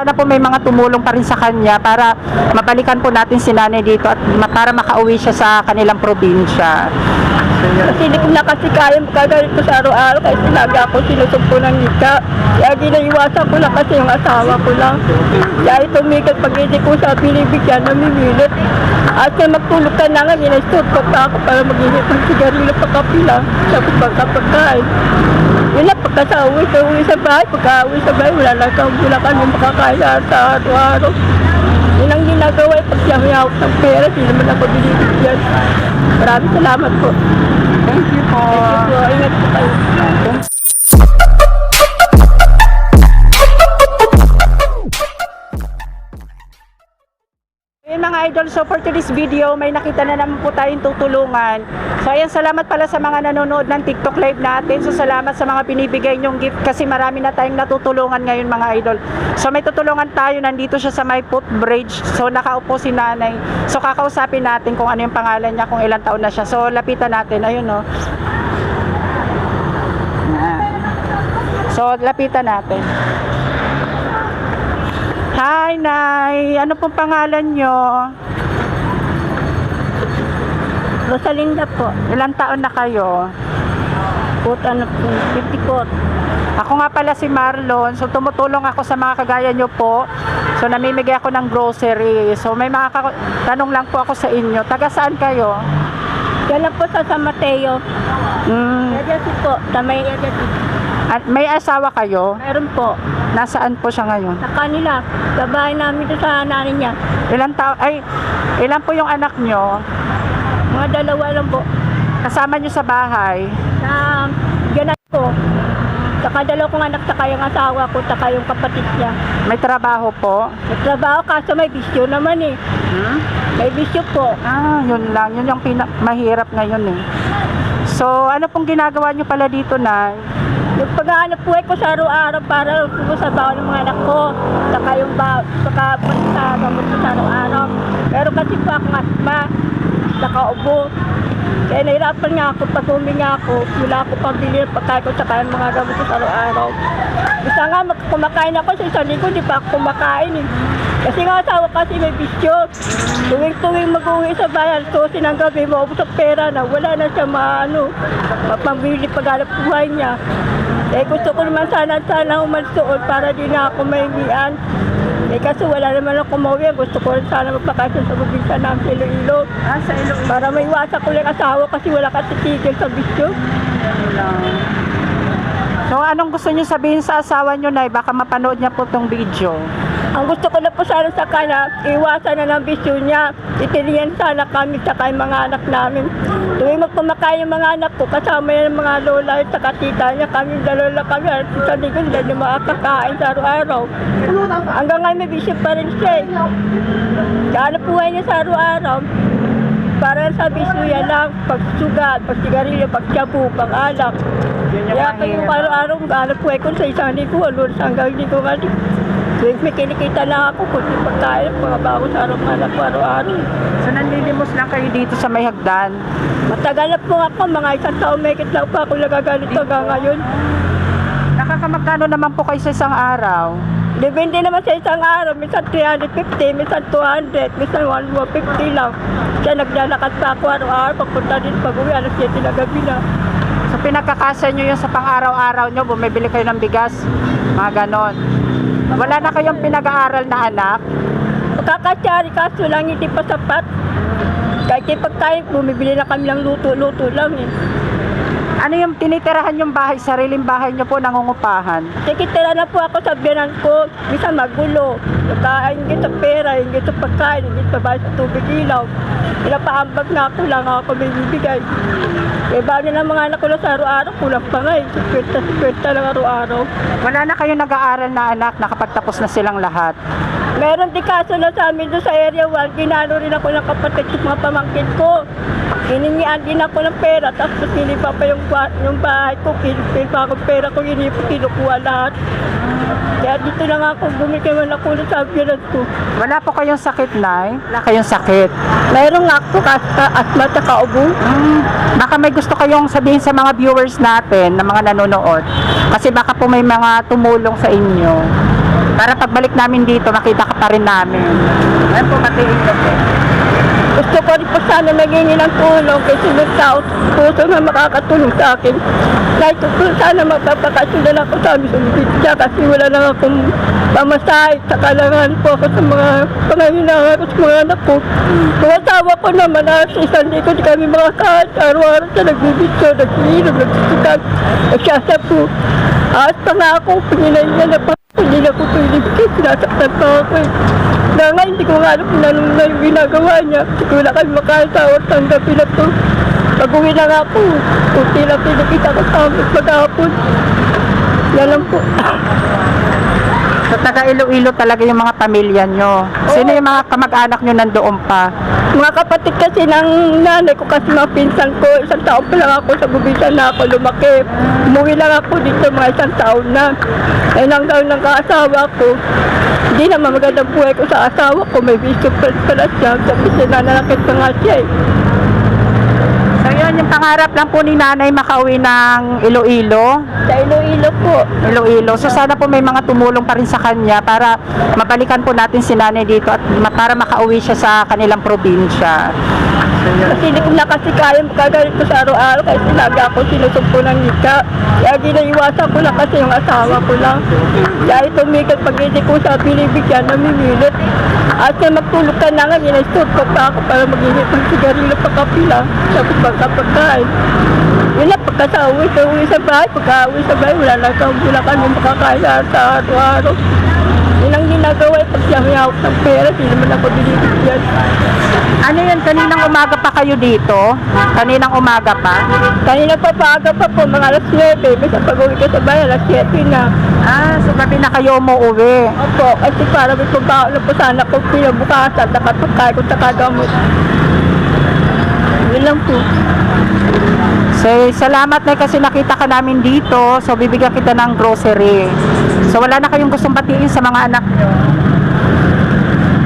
Sana po may mga tumulong pa rin sa kanya para mabalikan po natin si nanay dito at para makauwi siya sa kanilang probinsya. Kasi hindi ko na kasi kaya magkagalit ko sa araw-araw kasi lagi ako sinusumpo ng nika. Kaya ginaiwasan ko lang kasi yung asawa ko lang. Kaya tumigil pag hindi ko sa binibigyan, namimilit. At kaya magtulog ka na nga, ginastot ko pa ako para mag-inip ng sigarilyo pa kapila. Tapos pagkapagkain. Yun lang, pagkasauwi, sa uwi sa bahay, pagka-uwi sa bahay, wala lang kang wala kami makakain sa araw-araw. Yun ang ginagawa, pag siyang ng pera, hindi naman ako binibigyan. Maraming salamat po. Thank you po. So, ingat po kayo. Idol, so for today's video, may nakita na naman po tayong tutulungan. So ayan, salamat pala sa mga nanonood ng TikTok live natin. So salamat sa mga binibigay nyong gift kasi marami na tayong natutulungan ngayon mga idol. So may tutulungan tayo, nandito siya sa may footbridge. So nakaupo si nanay. So kakausapin natin kung ano yung pangalan niya, kung ilang taon na siya. So lapitan natin, ayun no. Yan. So lapitan natin. Hi, Nay. Ano pong pangalan nyo? Rosalinda po. Ilang taon na kayo? Put, ano po, 54. Ako nga pala si Marlon. So, tumutulong ako sa mga kagaya nyo po. So, namimigay ako ng grocery. So, may mga tanong lang po ako sa inyo. Taga saan kayo? Yan po sa San Mateo. Mm, Agency po, sa may agency. At may asawa kayo? Meron po. Nasaan po siya ngayon? Sa kanila, sa bahay namin doon sa nanay niya. Ilang taon? Ay, ilan po yung anak nyo? Mga dalawa lang po. Kasama nyo sa bahay? Sa ganan ko. Saka dalawa kong anak, saka yung asawa ko, saka yung kapatid niya. May trabaho po? Nagtrabaho kaso may bisyo naman eh. Hmm? May bisyo po. Ah, yun lang. Yun yung pina- mahirap ngayon eh. So, ano pong ginagawa nyo pala dito, Nay? Yung pag-aanap po ko sa araw-araw para sumasabaw ng mga anak ko. Saka yung ba, saka sa gamot ko sa araw-araw. Pero kasi po akong asma, saka ubo. Kaya nahirapan nga ako pag huminga ako, wala ako pambili ng pagkain ko saka yung mga gamot ko sa araw-araw. Isa nga, kumakain ako sa isang linggo, di pa ako kumakain eh. Kasi nga asawa kasi may bisyo. Tuwing-tuwing mag-uwi sa bayan, so ng gabi, maubos ang pera na wala na siya maano, mapambili pag-alap buhay niya. Eh gusto ko naman sana sana umalis doon para di na ako mahingian. Eh kasi wala naman ako kumauwi. Gusto ko rin sana magpakasyon sa probinsya ng Iloilo. Ah, sa Iloilo Para may iwasan ko lang asawa kasi wala ka titigil sa bisyo. lang. So, anong gusto nyo sabihin sa asawa nyo, Nay? Baka mapanood niya po tong video. Ang gusto ko na po sana sa kanya, iwasan na ng bisyo niya. Itiliyan sana kami sa kay mga anak namin. Tuwing magpumakain yung mga anak ko, kasama yan ng mga lola at saka tita niya. Kami dalawa kami. At sa linggo nila yung makakakain sa araw-araw. Hanggang ngayon may bisyo pa rin siya. eh. Kaya ano buhay niya sa araw-araw. Para sa bisyo yan lang, pagsugat, pagsigarilyo, pagsabu, pang-alak. Kaya kayo araw-araw, hanap buhay ko sa isang linggo, alos hanggang linggo nga. Tuwing may kinikita na ako, kundi pagkain, mga bago sa araw-araw araw-araw. So, nanlilimos lang kayo dito sa may hagdan. Matagal na po ako, mga isang taon, may lang pa ako nagaganito hanggang ngayon. Nakakamagkano naman po kayo sa isang araw? Depende naman sa isang araw, minsan 350, minsan 200, minsan 150 lang. Kaya naglalakad pa ako araw-araw, pagpunta din pag-uwi, alas 7 na gabi na. So, pinagkakasya nyo yung sa pang-araw-araw nyo, bumibili kayo ng bigas, mga ganon. Wala na kayong pinag-aaral na anak? Magkakasyari kaso lang hindi pa sapat. Kahit yung pagkain, bumibili na kami ng luto-luto lang eh. Ano yung tinitirahan yung bahay, sariling bahay nyo po, nangungupahan? Tikitira na po ako sa biyanan ko. Minsan magulo. Nagkain sa pera, hingit sa pagkain, hingit sa bahay sa tubig ilaw. Pinapaambag na ako lang ako may bibigay. Eh, bago ng mga anak ko na sa araw-araw, kulang pa nga eh. Sikwenta, sikwenta lang araw-araw. Wala na kayong nag-aaral na anak, nakapagtapos na silang lahat. Meron din kaso na sa amin doon sa area 1, ginano rin ako ng kapatid sa mga pamangkin ko. Hiningian din ako ng pera, tapos hinipa pa yung, yung bahay ko, kinipin pa ako pera ko, hinipa, kinukuha lahat. Kaya dito na nga ako, bumili man ako ng sabihan ko. Wala po kayong sakit, Nay? Wala kayong sakit? Mayroon nga ako kasi asma at kaubo. Hmm, baka may gusto kayong sabihin sa mga viewers natin, na mga nanonood. Kasi baka po may mga tumulong sa inyo. Para pagbalik namin dito, makita ka pa rin namin. Ayan po, batiin nyo po. Ko rin po sana maghingi ng tulong kasi may tao puso na makakatulong sa akin. Kahit po sana magpapakasundan ako sa amin sa Bibigya kasi wala lang akong pamasahe sa kalangan po ako sa mga panganginahan ko sa mga anak ko. Mga ko naman na sa isang likod kami mga kahit araw-araw sa nagbibidyo, nagsinom, nagsisikat, nagsasapu. At pa nga ako, pinilay niya na po, hindi na ko ito inibigay, sinasaktan pa ako eh. Na nga, hindi ko nga alam kung anong na yung ginagawa niya. Hindi ko na kami makasawat tanggapin na to. Pag-uwi na nga ako, kunti lang pinakita ko sa amin maghapon. Yan lang po. Taga Iloilo talaga yung mga pamilya nyo. Sino yung mga kamag-anak nyo nandoon pa? Mga kapatid kasi ng nanay ko kasi mga pinsan ko, isang taon pa lang ako sa bubisan na ako lumaki. Umuwi lang ako dito mga isang taon na. Eh hanggang ng kaasawa ko, hindi naman magandang buhay ko sa asawa ko. May bisyo pa pala siya. Kasi sinanalakit pa nga siya eh. Yung pangarap lang po ni nanay makauwi ng Iloilo. Sa Iloilo po. Iloilo. So, sana po may mga tumulong pa rin sa kanya para mabalikan po natin si nanay dito at ma- para makauwi siya sa kanilang probinsya. Kasi hindi ko na kasi kaya magkagalit ko sa araw-araw kasi sinabi ako sinusumpo ng nika. Kaya ginaiwasan ko lang kasi yung asawa ko lang. Kaya tumigil pag hindi ko sa binibigyan, namimilit. At kaya magtulog ka na nga, ginastod ko pa ako para mag-init ng sigarilyo pa kapila. Tapos pagkapagkain. Yun lang, pagkasauwi sa uwi sa bahay, pagka-uwi sa bahay, wala na kang wala kami makakain sa araw-araw. Yun ang ginagawa, eh, pag siya may hawak ng pera, di naman ako binibigyan. Ano yun? Kaninang umaga pa kayo dito? Kaninang umaga pa? Kanina pa paaga pa po, mga alas 9. Basta pag uwi ka sa bahay, alas 7 na. Ah, so gabi na kayo umuwi. Opo, kasi para may pagbaon na po sana ko pinabukasan, nakapagkain ko sa kagamot. Yun lang po. So, salamat na kasi nakita ka namin dito. So, bibigyan kita ng grocery. So, wala na kayong gustong batiin sa mga anak nyo.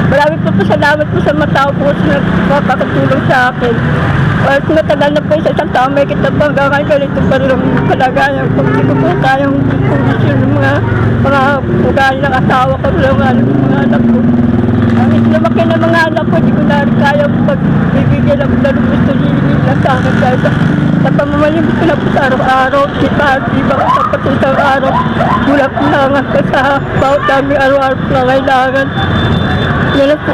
Marami po po salamat po sa mga tao po na nakakatulong sa akin. Well, matagal na po sa isang taon, may kita pa hanggang ngayon ganito pa rin ang kalagayan. Kung hindi ko po kayang kondisyon ng mga, mga ugali ng asawa ko, mga anak ko. Lumaki ng mga anak ko, hindi ko na kaya magbibigyan ng dalong gusto nila sa akin. Dahil sa, sa pamamalimit ko na po sa araw-araw, di ba, di ba sa sa araw, bulak lang ako sa bawat dami araw-araw na kailangan. Yan lang po.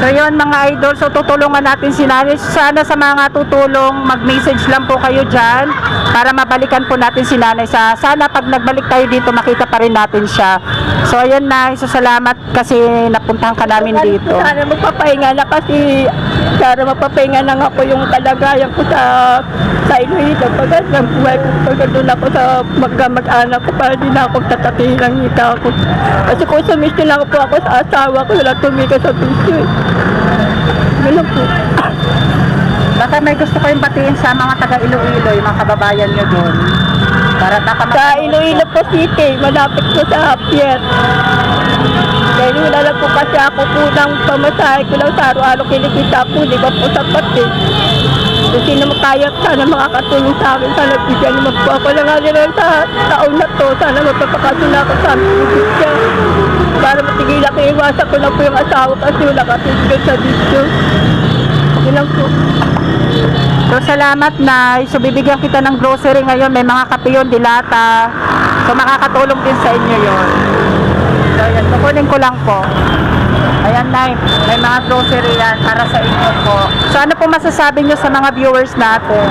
So, yun mga idol. So, tutulungan natin si nanay. Sana sa mga tutulong, mag-message lang po kayo dyan para mabalikan po natin si nanay. Sa, sana pag nagbalik tayo dito, makita pa rin natin siya. So, ayan na. So, salamat kasi napuntahan ka namin dito. Sana magpapahinga na kasi sana magpapahinga na nga po yung kalagayan ko sa sa Iloilo. Pagkat ng buhay ko, pagkat doon ako sa mag-anak ko para di na ako tatakilang ngita ko. Kasi kung sumisto lang po ako sa asawa ko, wala tumika sa piso. Yun po. Baka may gusto kayong batiin sa mga taga Iloilo, mga kababayan nyo doon. Para Sa Iloilo po City, malapit po sa Pier. Dahil wala lang po kasi ako po ng pamasahe ko lang sa araw-araw kinikita po, di ba po sapat eh. Kung sino makaya, sana makakatulong sa akin, sana bigyan naman po ako nga nila sa taon na to, sana magpapakasuna ako sa siya. Para matigil ako, iwasan ko lang po yung asawa kasi wala kasi sa dito. Yun lang po. So, salamat na. So, bibigyan kita ng grocery ngayon. May mga kape yun, dilata. So, makakatulong din sa inyo yon. So, yan. Kukunin ko lang po. Ayan, Nay. May mga grocery yan para sa inyo po. So, ano po masasabi nyo sa mga viewers natin?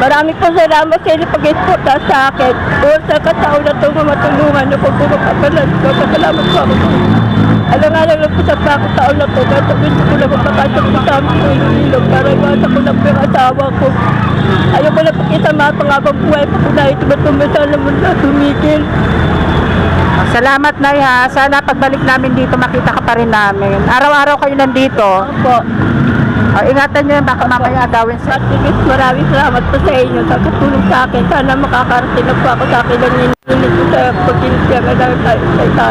Marami po salamat sa inyo pag-export sa akin. O sa kataon na ito, matulungan niyo po po magpapalan. Magpapalamat po ako. Alam nga lang po sa pagkataon na ito, kahit gusto ko na magpapasok ko sa amin sa ilog para iwasan ko na po yung asawa ko. Na pakisama pangabang buhay pa ko na ito ba tumisa naman na tumigil. Salamat, Nay, ha. Sana pagbalik namin dito, makita ka pa rin namin. Araw-araw kayo nandito. Opo. O, ingatan nyo yan. Baka mamaya agawin sa... At sige, maraming salamat po sa inyo sa katulong sa akin. Sana makakarating na po ako sa akin ng nininig sa pag-initiyaga ng sa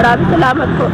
Maraming salamat po.